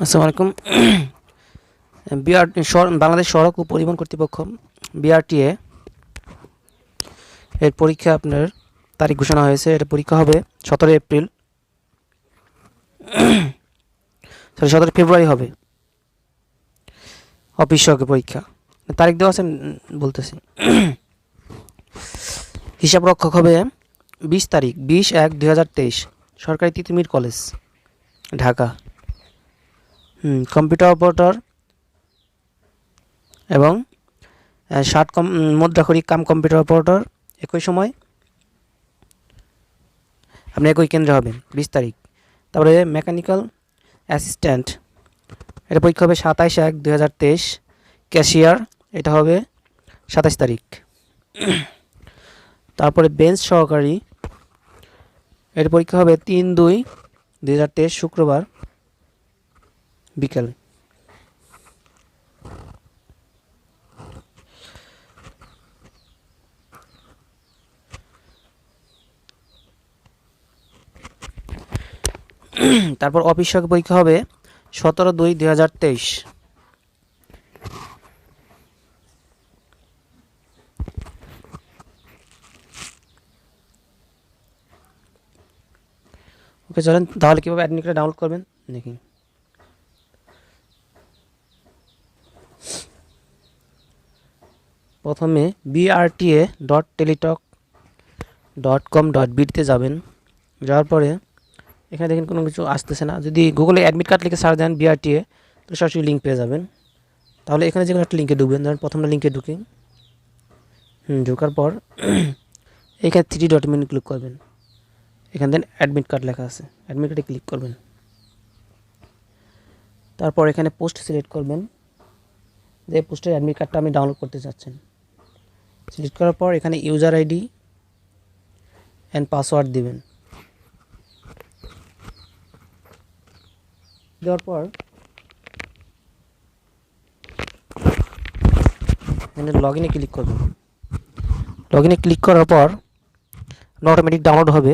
আসসালামু আলাইকুম। বিআর বাংলাদেশ সড়ক ও পরিবহন কর্তৃপক্ষ বিআরটিএ এর পরীক্ষা আপনার তারিখ ঘোষণা হয়েছে। এটা পরীক্ষা হবে সতেরো এপ্রিল। সরি সতেরো ফেব্রুয়ারি হবে। অফিস সহকে পরীক্ষা। তারিখ দেওয়া আছে, বলতেছি। হিসাব রক্ষক হবে বিশ তারিখ, বিশ এক তেইশ, সরকারি Titumir college, Dhaka. Computer operator এবং ষাট কম উম, কাম কম্পিউটার অপারেটর একই সময়। আপনি একই কেন্দ্রে হবেন বিশ তারিখ। তারপরে মেকানিক্যাল অ্যাসিস্ট্যান্ট এটা পরীক্ষা হবে সাতাইশ এক দু ক্যাশিয়ার এটা হবে সাতাশ তারিখ। তারপরে বেঞ্চ সহকারী এর পরীক্ষা হবে তিন দুই দু শুক্রবার। বিকেল। তারপর অফিস পরীক্ষা হবে সতেরো দুই দুই হাজার তেইশ। ওকে, চলেন, তাহলে কীভাবে অ্যাডমিট কার্ড ডাউনলোড করবেন? দেখি। প্রথমে BRTA dot teletalk dot com dot বিটিতে যাবেন। যাওয়ার পরে এখানে দেখেন কোনো কিছু আসতেছে না। যদি গুগলে অ্যাডমিট কার্ড লিখে সার্চ দেন বিআরটিএ তাহলে সরাসরি লিঙ্ক পেয়ে যাবেন। তাহলে এখানে যে কোনো একটা লিঙ্কে ঢুকবেন। ধরেন প্রথমটা লিঙ্কে ঢুকে। হুম, ঢোকার পর এখানে থ্রি ডট মেনু ক্লিক করবেন। এখানে দেন অ্যাডমিট কার্ড লেখা আছে। অ্যাডমিট কার্ডে ক্লিক করবেন। তারপর এখানে পোস্ট সিলেক্ট করবেন। যে পোস্টের অ্যাডমিট কার্ডটা আমি ডাউনলোড করতে চাচ্ছেন। সিলেক্ট করার পর এখানে ইউজার আইডি অ্যান্ড পাসওয়ার্ড দিবেন। দেওয়ার পর এখানে লগ ইনে ক্লিক করবেন। লগ ইনে ক্লিক করার পর অটোমেটিক ডাউনলোড হবে।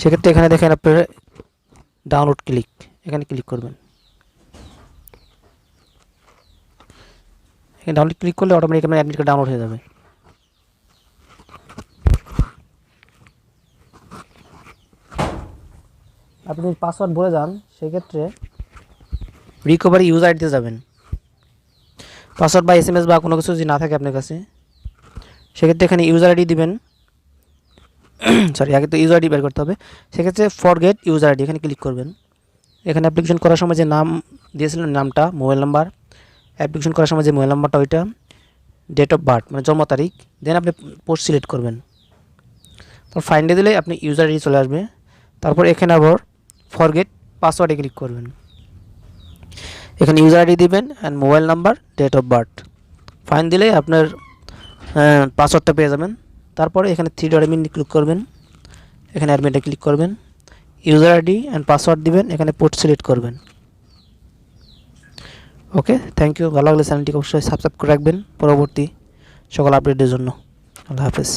সেক্ষেত্রে এখানে দেখেন আপনার ডাউনলোড ক্লিক এখানে ক্লিক করবেন। ডাউনলোড ক্লিক করলে অটোমেটিক আপনার অ্যাডমিট কার্ড ডাউনলোড হয়ে যাবে। আপনি যদি পাসওয়ার্ড বলে যান, সেক্ষেত্রে রিকভারি ইউজার আইডিতে যাবেন। পাসওয়ার্ড বা এস এম এস বা কোনো কিছু যদি না থাকে আপনার কাছে, সেক্ষেত্রে এখানে ইউজার আইডি দিবেন। সরি আগে তো ইউজার আইডি বের করতে হবে। সেক্ষেত্রে ফরগেট ইউজার আইডি এখানে ক্লিক করবেন। এখানে অ্যাপ্লিকেশন করার সময় যে নাম দিয়েছিলেন, নামটা মোবাইল নাম্বার অ্যাপ্লিকেশন করার সময় যে মোবাইল নাম্বারটা, ওইটা ডেট অফ বার্থ মানে জন্ম তারিখ দেন আপনি পোস্ট সিলেক্ট করবেন। তারপর ফাইন্ডে দিলে আপনি ইউজার আইডি চলে আসবে। তারপর এখানে আবার ফরগেট পাসওয়ার্ডে ক্লিক করবেন। এখানে ইউজার আইডি দিবেন and mobile number date of birth fine দিলেই আপনার পাসওয়ার্ডটা পেয়ে যাবেন। তারপরে এখানে থ্রি ডট এমিন ক্লিক করবেন। এখানে অ্যাডমিটে ক্লিক করবেন। ইউজার আইডি অ্যান্ড পাসওয়ার্ড দিবেন। এখানে পোর্ট সিলেক্ট করবেন। ওকে থ্যাংক ইউ ভালো লাগলে চ্যানেলটিকে অবশ্যই সাবস্ক্রাইব করে রাখবেন। পরবর্তী সকল আপডেটের জন্য। আল্লাহ হাফেজ।